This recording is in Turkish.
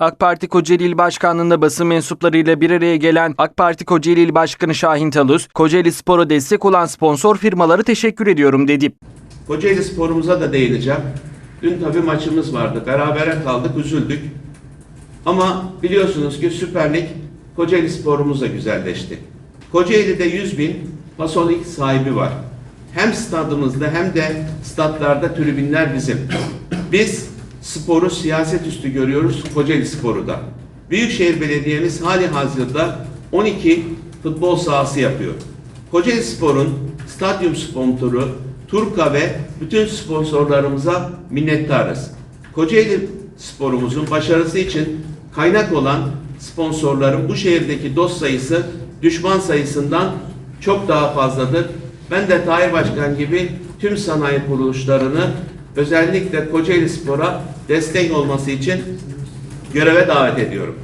AK Parti Kocaeli İl Başkanlığı'nda basın mensuplarıyla bir araya gelen AK Parti Kocaeli İl Başkanı Şahin Talus, Kocaeli Spor'a destek olan sponsor firmaları teşekkür ediyorum dedi. Kocaeli sporumuza da değineceğim. Dün tabii maçımız vardı. Berabere kaldık, üzüldük. Ama biliyorsunuz ki Süper Lig Kocaeli sporumuz da güzelleşti. Kocaeli'de 100 bin pasolik sahibi var. Hem stadımızda hem de statlarda tribünler bizim. Biz sporu siyaset üstü görüyoruz Kocaeli sporu da. Büyükşehir Belediye'miz hali hazırda 12 futbol sahası yapıyor. Kocaeli Spor'un stadyum sponsoru Turka ve bütün sponsorlarımıza minnettarız. Kocaeli sporumuzun başarısı için kaynak olan sponsorların bu şehirdeki dost sayısı düşman sayısından çok daha fazladır. Ben de Tahir Başkan gibi tüm sanayi kuruluşlarını özellikle Kocaeli Spor'a destek olması için göreve davet ediyorum.